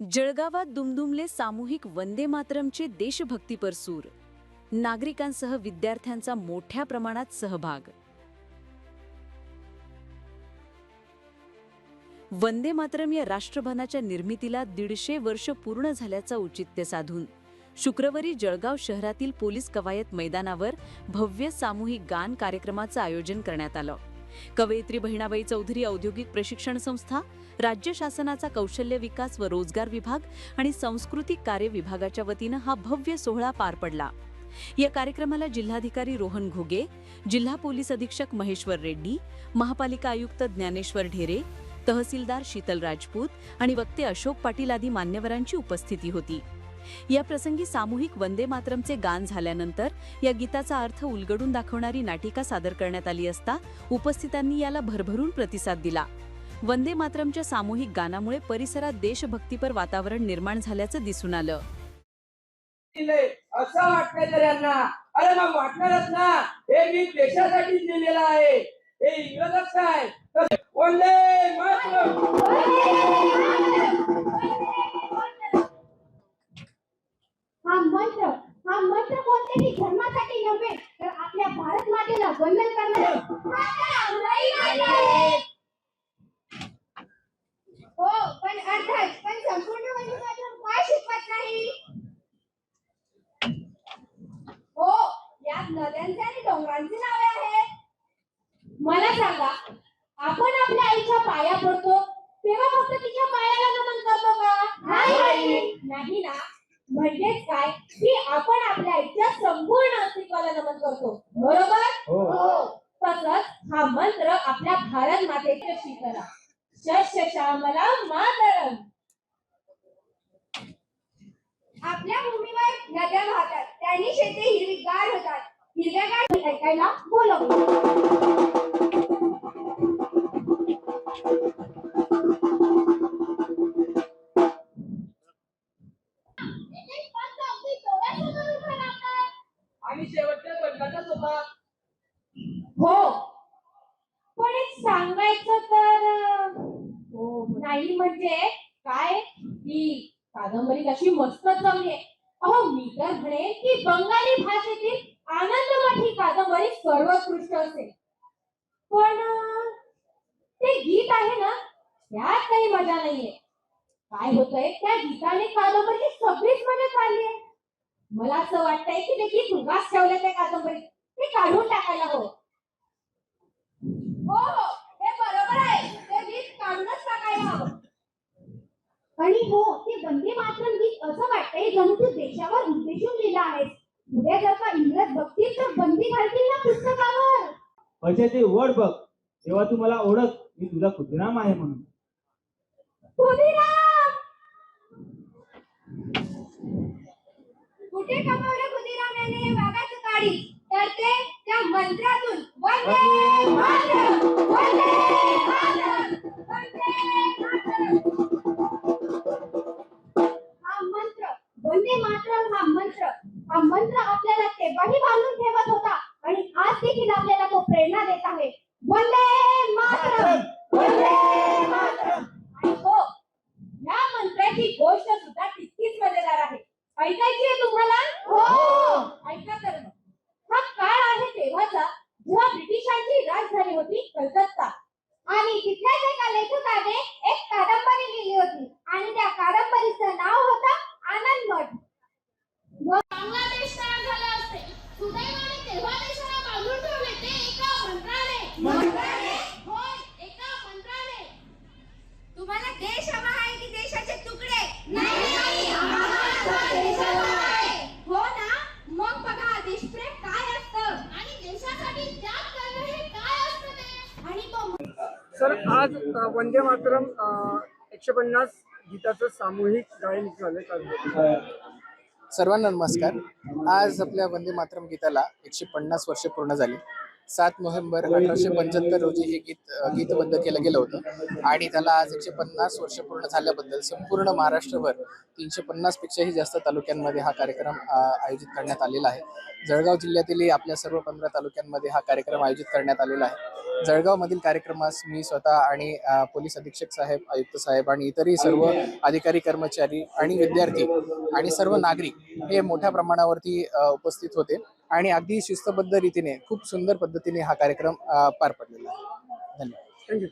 जळगावात दुमदुमले सामूहिक वंदे मातरमचे देशभक्तीपर सूर नागरिकांसह विद्यार्थ्यांचा मोठ्या प्रमाणात सहभाग. वंदे मातरम या राष्ट्रभनाच्या निर्मितीला दीडशे वर्ष पूर्ण झाल्याचं औचित्य साधून शुक्रवारी जळगाव शहरातील पोलीस कवायत मैदानावर भव्य सामूहिक गान कार्यक्रमाचं आयोजन करण्यात आलं. कवयित्री बहिणाबाई चौधरी औद्योगिक प्रशिक्षण संस्था राज्य शासनाचा कौशल्य विकास व रोजगार विभाग आणि सांस्कृतिक कार्य विभागाच्या वतीनं हा भव्य सोहळा पार पडला. या कार्यक्रमाला जिल्हाधिकारी रोहन घोगे जिल्हा पोलीस अधीक्षक महेश्वर रेड्डी महापालिका आयुक्त ज्ञानेश्वर ढेरे तहसीलदार शीतल राजपूत आणि वक्ते अशोक पाटील आदी मान्यवरांची उपस्थिती होती. या प्रसंगी सामूहिक वंदे मातरमचे गान झाल्यानंतर या गीताचा अर्थ उलगडून दाखवणारी नाटिका सादर करण्यात आली असता उपस्थितांनी याला भरभरून प्रतिसाद दिला. वंदे मातरमच्या सामूहिक गानामुळे परिसरात देशभक्तीपर वातावरण निर्माण झाल्याचं दिसून आलं. असं यांना. अरे मग वाटणारच ना. हे मी देशासाठी लिहिलेलं आहे. हे इंग्रजच काय? वंदे मातरम हा मंत्र हा कोणत्याही धर्मासाठी नव्हे तर आपल्या भारत मातेला वंदन करणारे हो पण अर्थात पण संपूर्ण वंदे मातरम काय शिकवत नाही? हो यात नद्यांचे आणि डोंगरांची नावे आहेत. मला सांगा आपण आपल्या आईच्या पाया पडतो तेव्हा फक्त तिच्या पायाला नमन करतो का? नाही. नाही ना? म्हणजेच काय? की आपण आपल्या आईच्या संपूर्ण अस्तित्वाला नमन करतो. बरोबर? हो. तसंच हा मंत्र आपल्या भारत मातेच्या शिकरा शस्य श्यामला मातरम. आपल्या भूमीवर नद्या वाहतात. त्यांनी शेते हिरवीगार होतात. हिरव्यागार ऐकायला बोलवतो सोबा हो. पण एक सांगायचं तर हो नाही म्हणजे काय? ही कादंबरी कशी मस्त जमली अहो मी तर म्हणेन की बंगाली भाषेतील आनंदमठ ही कादंबरी सर्वोत्कृष्ट असेल पण ते गीत आहे ना त्यात काही मजा नाहीये. काय होतंय? त्या गीताने कादंबरीची सगळीच मजा चालली आहे. मला असं वाटतंय की ते गीत उगाच ठेवलं त्या कादंबरीत. ते काढून टाकायला हवं. हो हो. हे बरोबर आहे. ते गीत काढूनच टाकायला हवं. आणि हो ते वंदे मातरम गीत असं वाटतंय जणू तू देशावर उद्देशून लिहिलं आहे. उद्या जर का इंग्रज बघतील तर बंदी घालतील ना पुस्तकावर पैशाची ओढ बघ. तेव्हा तू मला ओळख मी तुझा खुदिराम आहे म्हणून. खुदिराम कुठे कमावलं खुदिराम याने हे नाही तर ते त्या मंत्रातून वंदे मातरम वंदे मातरम वंदे मातरम. हा मंत्र वंदे मातरम हा मंत्र. हा मंत्र आपल्याला तेव्हाही बांधून ठेवत होता आणि आज देखील आपल्याला तो प्रेरणा देत आहे. वंदे मातरम वंदे मातरम. आणि हो या मंत्राची गोष्ट सुद्धा तितकीच मजेदार आहे. ऐकायची आहे तुम्हाला? हो. ऐका तर मग. तेव्हाचा जेव्हा ब्रिटिशांची राजधानी होती कलकत्ता. आणि तिथल्याच एका लेखकाने एक कादंबरी लिहिली होती. आणि त्या कादंबरीचं नाव होतं आनंद मठ. बांगलादेश तयार झाले असते सुदैवाने तेव्हा देशाला बांधून ठेवले ते एका मंत्राने मंत्राने होय एका मंत्राने तुम्हाला देश हवा आहे की देशाचे तुकडे नाही हो ना मग बघा देशप्रेम काय असतं आणि देशासाठी त्याग करणं हे काय असतं ते आणि तो सर आज वंदे मातरम एकशे पन्नास गीताचं सामूहिक गायन झालं काल. सर्वांना नमस्कार. आज आपल्या वंदे मातरम गीताला एकशे पन्नास वर्ष पूर्ण झाली. सात नोव्हेंबर अठराशे पंच्याहत्तर रोजी हे गीत अ, गीतबद्ध केलं गेलं होतं आणि त्याला आज एकशे पन्नास वर्ष पूर्ण झाल्याबद्दल संपूर्ण महाराष्ट्रभर तीनशे पन्नास पेक्षाही जास्त तालुक्यांमध्ये हा कार्यक्रम अ, आयोजित करण्यात आलेला आहे. जळगाव जिल्ह्यातील आपल्या सर्व पंधरा तालुक्यांमध्ये हा कार्यक्रम आयोजित करण्यात आलेला आहे. जळगावमधील कार्यक्रमास मी स्वतः आणि पोलीस अधीक्षक साहेब आयुक्त साहेब आणि इतरही सर्व अधिकारी कर्मचारी आणि विद्यार्थी आणि सर्व नागरिक हे मोठ्या प्रमाणावरती उपस्थित होते आणि अगदी शिस्तबद्ध रीतीने खूप सुंदर पद्धतीने हा कार्यक्रम पार पडलेला आहे. धन्यवाद. थँक्यू.